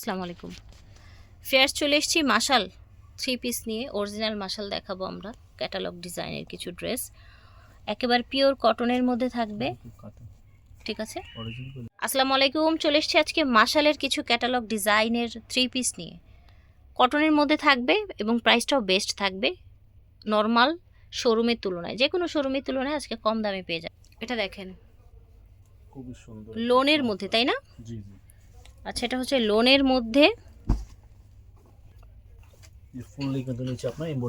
আসসালামু আলাইকুম। ফেয়ার চলে এসেছি মাশাল থ্রি পিস নিয়ে অরিজিনাল মাশাল দেখাবো আমরা ক্যাটালগ ডিজাইনের কিছু ড্রেস একেবারে পিওর কটনের মধ্যে থাকবে। ঠিক আছে? আসসালামু আলাইকুম চলে এসেছি আজকে মাশালের কিছু ক্যাটালগ ডিজাইনের থ্রি পিস নিয়ে। কটনের মধ্যে থাকবে এবং প্রাইসটাও বেস্ট থাকবে। নর্মাল শোরুমের তুলনায় যে কোনো শোরুমের তুলনায় আজকে কম দামে পেয়ে যাবে। এটা দেখেন। খুবই সুন্দর। লোনের মধ্যে তাই না? জি জি। আচ্ছা এটা হচ্ছে লোনের মধ্যে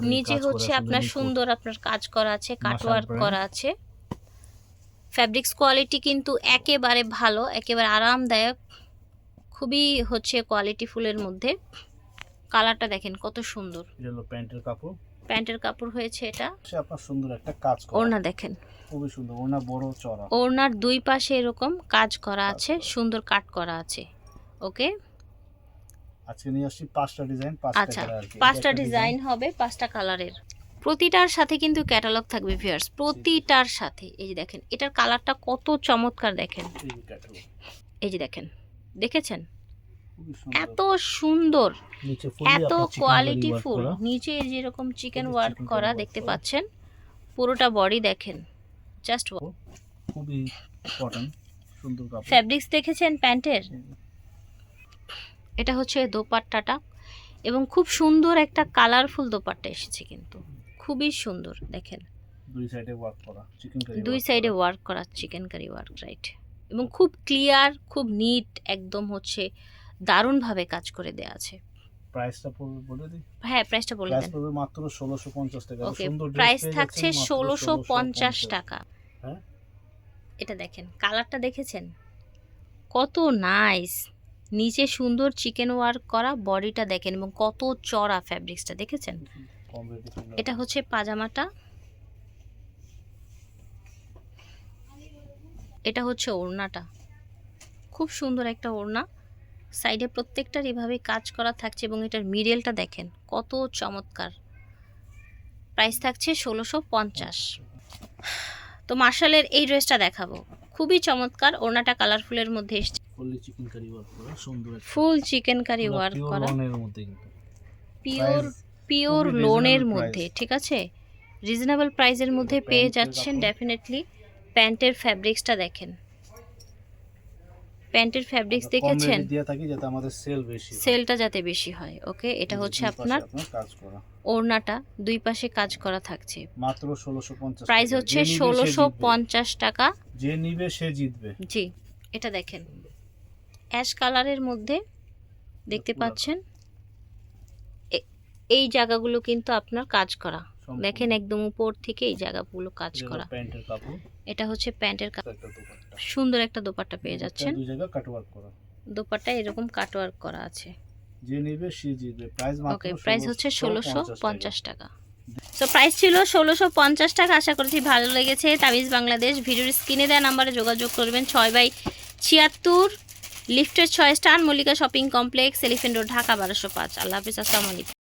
নিচে হচ্ছে আপনার সুন্দর আপনার কাজ করা আছে কাটওয়ার্ক। করা। আছে। ফ্যাব্রিক্স কোয়ালিটি কিন্তু একেবারে ভালো একেবারে আরামদায়ক খুবই হচ্ছে কোয়ালিটি ফুলের মধ্যে। কালারটা দেখেন কত সুন্দর। প্যান্টের কাপড়। প্যান্টের কাপড় হয়েছে এটা। আপনার সুন্দর একটা কাজ করা। ওড়না দেখেন। খুবই সুন্দর ওড়না বড় চড়া ওড়নার দুই পাশে এরকম কাজ করা আছে সুন্দর কাট করা আছে। ওকে? আজকে নিয়ে আসছি পাঁচটা ডিজাইন পাঁচটা আচ্ছা কালার আর কি। পাঁচটা ডিজাইন হবে পাঁচটা কালারের। প্রতিটার সাথে কিন্তু ক্যাটালগ থাকবে ভিউয়ার্স প্রতিটার সাথে। এই যে দেখেন এটার কালারটা কত চমৎকার দেখেন। এই যে দেখেন দেখেছেন? এত সুন্দর এত কোয়ালিটি ফুল নিচে যেরকম চিকেন ওয়ার্ক করা দেখতে পাচ্ছেন পুরোটা বডি দেখেন। জাস্ট খুবই কটন সুন্দর কাপড়। ফ্যাব্রিক্স দেখেছেন প্যান্টের? এটা হচ্ছে দোপাট্টাটা এবং খুব সুন্দর একটা কালারফুল দোপাট্টা এসেছে কিন্তু। খুবই সুন্দর দেখেন। দুই সাইডে ওয়ার্ক করা চিকেন কারি দুই সাইডে ওয়ার্ক করা চিকেন কারি ওয়ার্ক রাইট এবং খুব ক্লিয়ার খুব নিট একদম হচ্ছে দারুণভাবে কাজ করে দেওয়া আছে। প্রাইসটা পড়বে বলে দিই? হ্যাঁ প্রাইসটা বলে দেন। পড়বে মাত্র 1650 টাকা। ওকে প্রাইস থাকছে যাচ্ছেন মাত্র ষোলোশো পঞ্চাশ টাকা। হ্যাঁ? এটা দেখেন কালারটা দেখেছেন? কত নাইস নিচে সুন্দর চিকেন ওয়ার্ক করা বডিটা দেখেন এবং কত চড়া ফ্যাব্রিক্সটা দেখেছেন? এটা হচ্ছে পাজামাটা। এটা হচ্ছে ওড়নাটা। খুব সুন্দর একটা ওড়না। সাইডে প্রত্যেকটার এভাবে কাজ করা থাকছে এবং এটার মিডেলটা দেখেন, কত চমৎকার। প্রাইস থাকছে ষোলোশো পঞ্চাশ। তো মার্শালের এই ড্রেসটা দেখাবো। খুবই চমৎকার। ওড়নাটা কালারফুলের মধ্যে এসছে। চিকেন কারি ওয়ার্ক করা সুন্দর ফুল চিকেন কারি। ওয়ার্ক করা পিওর পিওর লোনের মধ্যে ঠিক আছে? রিজনেবল প্রাইসের মধ্যে পেয়ে যাচ্ছেন ডেফিনেটলি প্যান্টের ফ্যাব্রিক্সটা দেখেন। প্যান্টের ফ্যাব্রিক্স দেখেছেন? দিয়ে থাকি যাতে আমাদের সেল বেশি সেলটা যাতে বেশি হয় ওকে এটা হচ্ছে আপনার কাজ করা। ওড়নাটা দুই পাশে কাজ করা থাকছে। মাত্র 1650 প্রাইস হচ্ছে যে নিবে সে ষোলোশো জিতবে। পঞ্চাশ টাকা। যে নিবে সে জিতবে। জি এটা দেখেন। অ্যাশ কালারের মধ্যে দেখতে পাচ্ছেন? এই জায়গাগুলো কিন্তু আপনার কাজ করা। দেখেন একদম উপর থেকে এই জায়গাগুলো কাজ করা। এটা হচ্ছে প্যান্টের সুন্দর একটা দোপাট্টা পেয়ে যাচ্ছেন। দোপাট্টা এরকম কাটওয়ার্ক করা আছে। যে নিবে সে জিতবে। প্রাইস মাত্র ওকে প্রাইস হচ্ছে ষোলোশো 1650 পঞ্চাশ টাকা। সো প্রাইস ছিল ষোলোশো পঞ্চাশ টাকা। আশা করছি ভালো লেগেছে। তাবিজ বাংলাদেশ, ভিডিওর স্ক্রিনে দেওয়া নাম্বারে যোগাযোগ করবেন। ছয় বাই ছিয়াত্তর, লিফটের ছয় star, Mallika shopping complex, elephant road, Dhaka বারোশো পাঁচ। আল্লাহ হাফিজ, আসসালামু আলাইকুম।